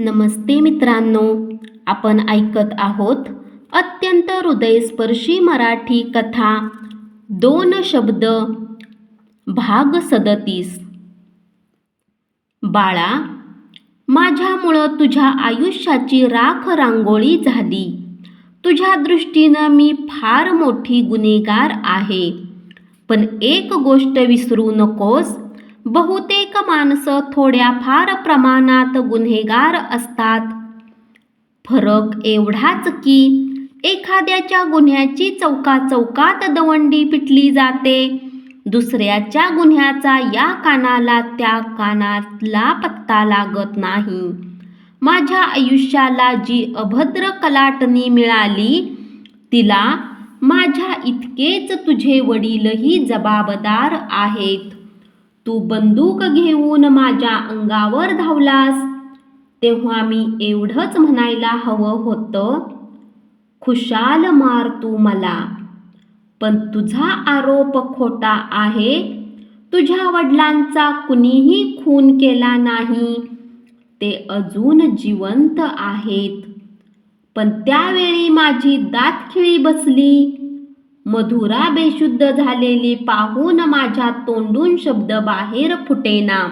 नमस्ते मित्रांनो आपण ऐकत आहोत अत्यंत हृदयस्पर्शी मराठी कथा दोन शब्द भाग सदतीस. बाळा माझ्यामुळं तुझ्या आयुष्याची राख रांगोळी झाली. तुझ्या दृष्टीनं मी फार मोठी गुन्हेगार आहे. पण एक गोष्ट विसरू नकोस बहुतेक माणसं थोड्या फार प्रमाणात गुन्हेगार असतात. फरक एवढाच की एखाद्याच्या गुन्ह्याची चौका चौकात दवंडी पिटली जाते. दुसऱ्याच्या गुन्ह्याचा या कानाला त्या कानातला पत्ता लागत नाही. माझ्या आयुष्याला जी अभद्र कलाटणी मिळाली तिला माझ्या इतकेच तुझे वडीलही जबाबदार आहेत. तू बंदूक घेऊन माझ्या अंगावर धावलास. तेव्हा मी एवढंच म्हणायला हवं होतं खुशाल मार तू मला. पण तुझा आरोप खोटा आहे. तुझ्या वडिलांचा कुणीही खून केला नाही. ते अजून जिवंत आहेत. पण त्यावेळी माझी दातखिळी बसली. मधुरा बेशुद्ध झालेली पाहून माझ्या तोंडून शब्द बाहेर फुटेना.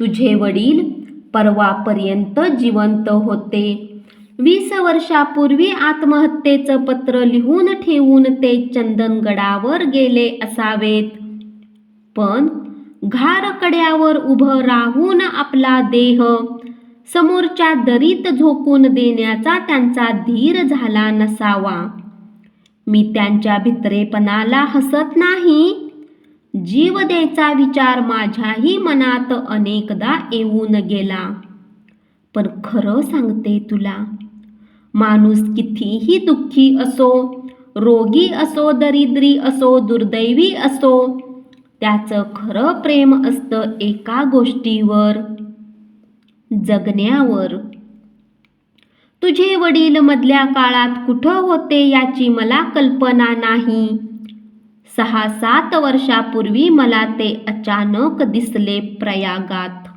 तुझे वडील परवापर्यंत जिवंत होते. वीस वर्षापूर्वी आत्महत्येचं पत्र लिहून ठेवून ते चंदनगडावर गेले असावेत. पण घारकड्यावर उभं राहून आपला देह समोरच्या दरीत झोकून देण्याचा त्यांचा धीर झाला नसावा. मी त्यांच्या भित्रेपणाला हसत नाही. जीव द्यायचा विचार माझ्याही मनात अनेकदा येऊन गेला. पण खरं सांगते तुला माणूस कितीही दुःखी असो रोगी असो दरिद्री असो दुर्दैवी असो त्याचं खरं प्रेम असतं एका गोष्टीवर जगण्यावर. तुझे वडील मधल्या काळात कुठं होते याची मला कल्पना नाही. सहा सात वर्षापूर्वी मला ते अचानक दिसले प्रयागात.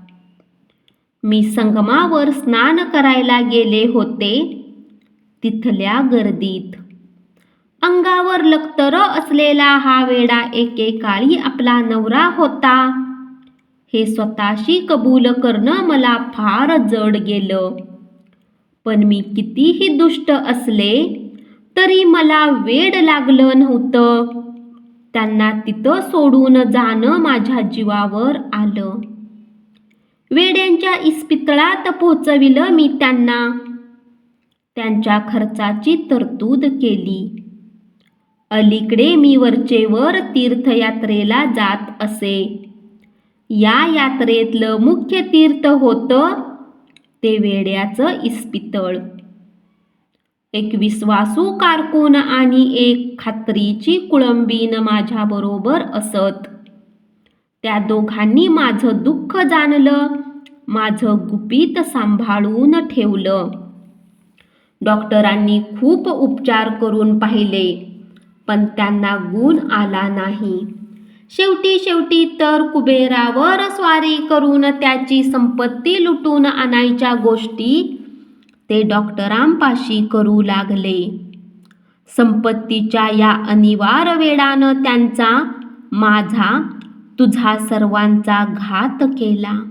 मी संगमावर स्नान करायला गेले होते तिथल्या गर्दीत. अंगावर लक्तर असलेला हा वेडा एकेकाळी आपला नवरा होता. हे स्वतःशी कबूल करणं मला फार जड गेलं. पण मी कितीही दुष्ट असले तरी मला वेड लागलं नव्हतं. त्यांना तिथं सोडून जाणं माझ्या जीवावर आलं. वेड्यांच्या इस्पितळात पोचविलं मी त्यांना. त्यांच्या खर्चाची तरतूद केली. अलीकडे मी वरचेवर तीर्थयात्रेला जात असे. या यात्रेतलं मुख्य तीर्थ होतं ते वेड्याचं इस्पितळ. एक विश्वासू कारकून आणि एक खात्रीची कुळंबीन माझ्याबरोबर असत. त्या दोघांनी माझं दुःख जाणलं माझं गुपित सांभाळून ठेवलं. डॉक्टरांनी खूप उपचार करून पाहिले पण त्यांना गुण आला नाही. शेवटी शेवटी तर कुबेरावर स्वारी करून त्याची संपत्ती लुटून आणायच्या गोष्टी ते डॉक्टरांपाशी करू लागले. संपत्तीच्या या अनिवार्य वेळानं त्यांचा माझा तुझा सर्वांचा घात केला.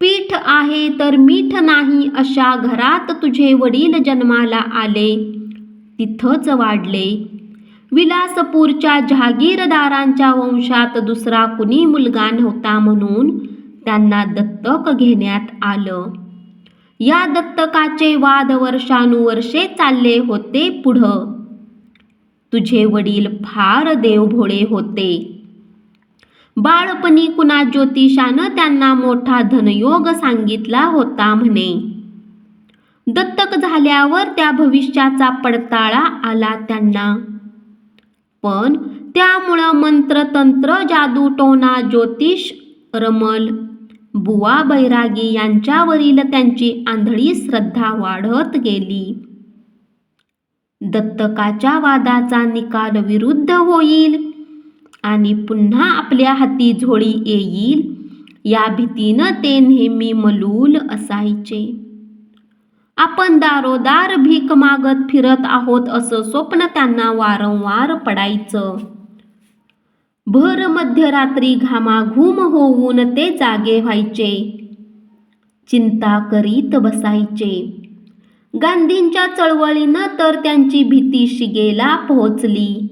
पीठ आहे तर मीठ नाही अशा घरात तुझे वडील जन्माला आले. तिथंच वाढले. विलासपूरच्या जहागीरदारांच्या वंशात दुसरा कुणी मुलगा नव्हता म्हणून त्यांना दत्तक घेण्यात आलं. या दत्तकाचे वाद वर्षानुवर्षे चालले होते पुढं. तुझे वडील फार देवभोळे होते. बाळपणी कुणा ज्योतिषानं त्यांना मोठा धनयोग सांगितला होता म्हणे. दत्तक झाल्यावर त्या भविष्याचा पडताळा आला त्यांना. पण त्यामुळं मंत्रतंत्र जादू टोना ज्योतिष रमल. बुवा बैरागी यांच्यावरील त्यांची आंधळी श्रद्धा वाढत गेली. दत्तकाच्या वादाचा निकाल विरुद्ध होईल आणि पुन्हा आपल्या हाती झोळी येईल या भीतीनं ते नेहमी मलूल असायचे. आपण दारोदार भीक मागत फिरत आहोत असं स्वप्न त्यांना वारंवार पडायचं. भर मध्यरात्री घामाघूम होऊन ते जागे व्हायचे. चिंता करीत बसायचे. गांधींच्या चळवळीनं तर त्यांची भीती शिगेला पोहोचली.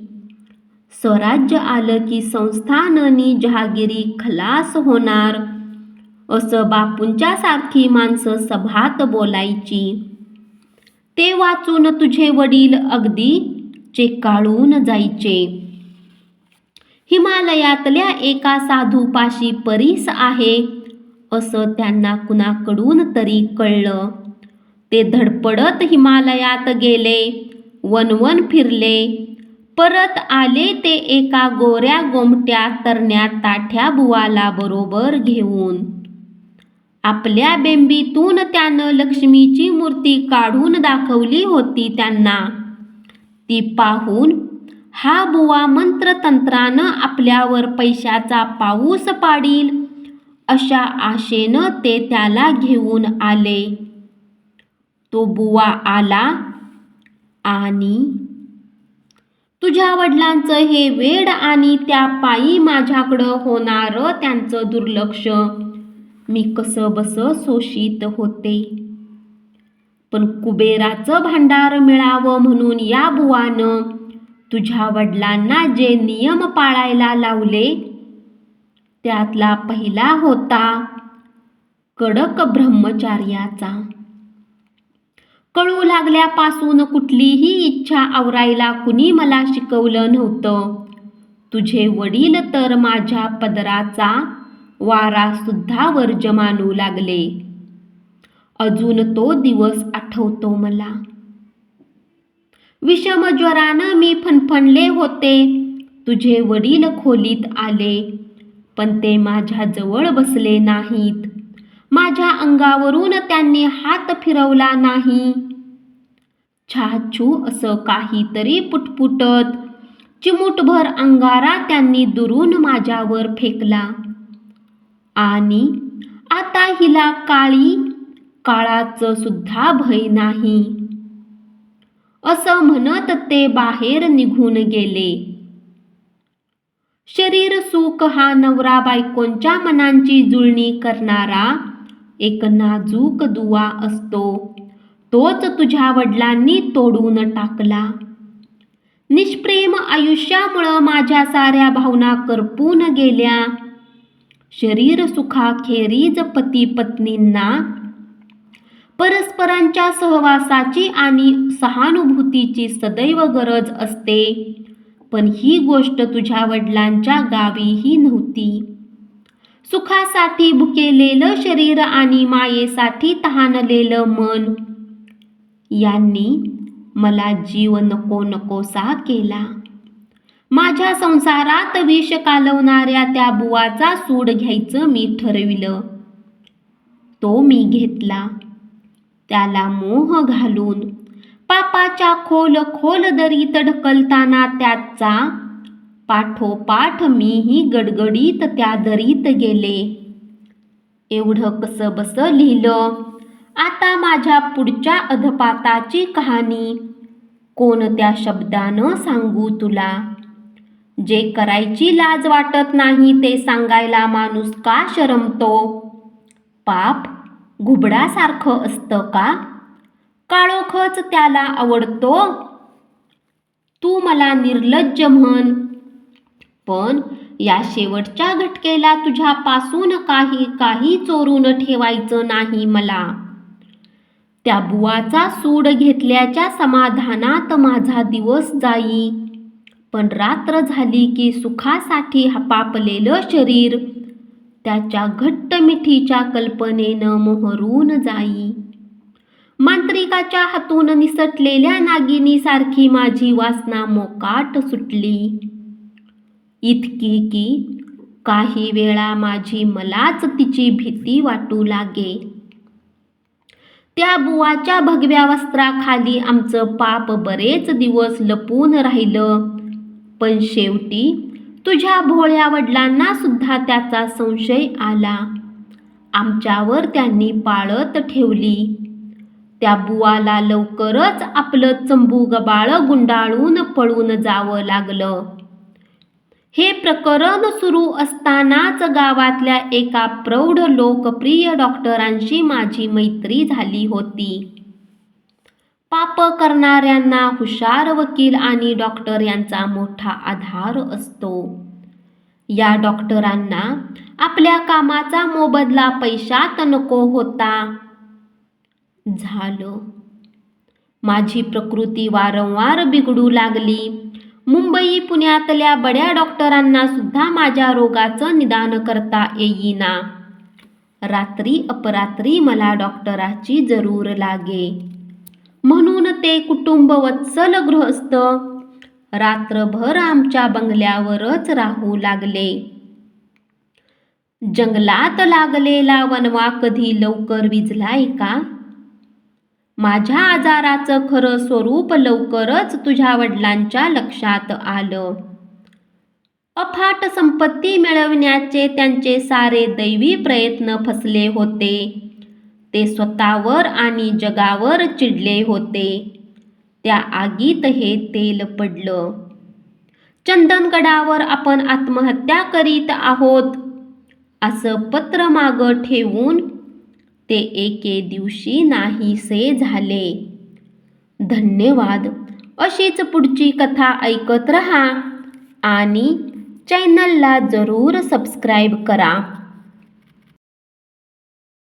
स्वराज्य आलं की संस्थाननी जहागिरी खलास होणार. असं बापूंच्यासारखी माणसं सभात बोलायची. ते वाचून तुझे वडील अगदी चेकाळून जायचे. हिमालयातल्या एका साधूपाशी परीस आहे असं त्यांना कुणाकडून तरी कळलं. ते धडपडत हिमालयात गेले वनवन फिरले. परत आले ते एका गोऱ्या गोमट्या तरण्या ताठ्या बुवाला बरोबर घेऊन. आपल्या बेंबीतून त्यानं लक्ष्मीची मूर्ती काढून दाखवली होती त्यांना. ती पाहून हा बुवा मंत्रतंत्रानं आपल्यावर पैशाचा पाऊस पाडील अशा आशेनं ते त्याला घेऊन आले. तो बुवा आला आणि तुझ्या वडिलांचं हे वेड आणि त्या पायी माझ्याकडं होणारं त्यांचं दुर्लक्ष मी कसं बसं शोषित होते. पण कुबेराचं भांडार मिळावं म्हणून या बुवानं तुझ्या वडिलांना जे नियम पाळायला लावले त्यातला पहिला होता कडक ब्रह्मचार्याचा. कळू लागल्यापासून कुठलीही इच्छा आवरायला कुणी मला शिकवलं नव्हतं. तुझे वडील तर माझ्या पदराचा वारासुद्धा वर जमानू लागले. अजून तो दिवस आठवतो मला. विषमज्वरानं मी फणफणले होते. तुझे वडील खोलीत आले पण ते माझ्या जवळ बसले नाहीत. माझ्या अंगावरून त्यांनी हात फिरवला नाही. छाछू असं काहीतरी पुटपुटत चिमूटभर अंगारा त्यांनी दुरून माझ्यावर फेकला. आणि आता हिला काळी काळाचं सुद्धा भय नाही. असं म्हणत ते बाहेर निघून गेले. शरीर सुख हा नवरा बायकोंच्या मनांची जुळणी करणारा एक नाजूक दुवा असतो. तोच तुझ्या वडिलांनी तोडून टाकला. निष्प्रेम आयुष्यामुळं माझ्या साऱ्या भावना करपून गेल्या. शरीर सुखाखेरीज पती पत्नींना परस्परांच्या सहवासाची आणि सहानुभूतीची सदैव गरज असते. पण ही गोष्ट तुझ्या वडिलांच्या गावीही नव्हती. सुखासाठी भुकेलेलं शरीर आणि मायेसाठी तहानलेलं मन. यांनी मला जीव नको नकोसा केला. माझ्या संसारात विष कालवणाऱ्या त्या बुवाचा सूड घ्यायचं मी ठरविलं. तो मी घेतला. त्याला मोह घालून पापाच्या खोल खोल दरीत ढकलताना त्याचा पाठोपाठ मीही गडगडीत त्या दरीत गेले. एवढं कसं बस लिहिलं? आता माझ्या पुढच्या अधपाताची कहाणी. कोणत्या शब्दानं सांगू तुला? जे करायची लाज वाटत नाही ते सांगायला माणूस का शरमतो? पाप घुबडासारखं असतं का? काळोखच त्याला आवडतो? तू मला निर्लज्ज म्हण. पण या शेवटच्या घटकेला तुझ्यापासून काही काही चोरून ठेवायचं नाही मला. त्या बुवाचा सूड घेतल्याच्या समाधानात माझा दिवस जाई. पण रात्र झाली की सुखासाठी हपापलेलं शरीर. त्याच्या घट्ट मिठीच्या कल्पनेनं मोहरून जाई. मांत्रिकाच्या हातून निसटलेल्या नागिनीसारखी माझी वासना मोकाट सुटली. इतकी की काही वेळा माझी मलाच तिची भीती वाटू लागे. त्या बुवाच्या भगव्या वस्त्राखाली आमचं पाप बरेच दिवस लपून राहिलं. पण शेवटी तुझ्या भोळ्या वडिलांना सुद्धा त्याचा संशय आला. आमच्यावर त्यांनी पाळत ठेवली. त्या बुवाला लवकरच आपलं चंबू गबाळ गुंडाळून पळून जावं लागलं. हे प्रकरण सुरू असतानाच गावातल्या एका प्रौढ लोकप्रिय डॉक्टरांशी माझी मैत्री झाली होती. पाप करणाऱ्यांना हुशार वकील आणि डॉक्टर यांचा मोठा आधार असतो. या डॉक्टरांना आपल्या कामाचा मोबदला पैशात नको होता. झालं. माझी प्रकृती वारंवार बिघडू लागली. मुंबई पुण्यातल्या बड्या डॉक्टरांना सुद्धा माझ्या रोगाचं निदान करता येईना. रात्री अपरात्री मला डॉक्टराची जरूर लागे. म्हणून ते कुटुंब वत्सल गृहस्थ. रात्रभर आमच्या बंगल्यावरच राहू लागले. जंगलात लागलेला वनवा कधी लवकर विजलाय का? माझ्या आजाराचं खरं स्वरूप लवकरच तुझ्या वडिलांच्या लक्षात आलं. अफाट संपत्ती मिळवण्याचे त्यांचे सारे दैवी प्रयत्न फसले होते. ते स्वतःवर आणि जगावर चिडले होते. त्या आगीत हे तेल पडलं. चंदनगडावर आपण आत्महत्या करीत आहोत असं पत्र मागं ठेवून ते एके दिवशी नाहीसे झाले. धन्यवाद अशीच पुढची कथा ऐकत रहा आणि चॅनलला जरूर सबस्क्राईब करा.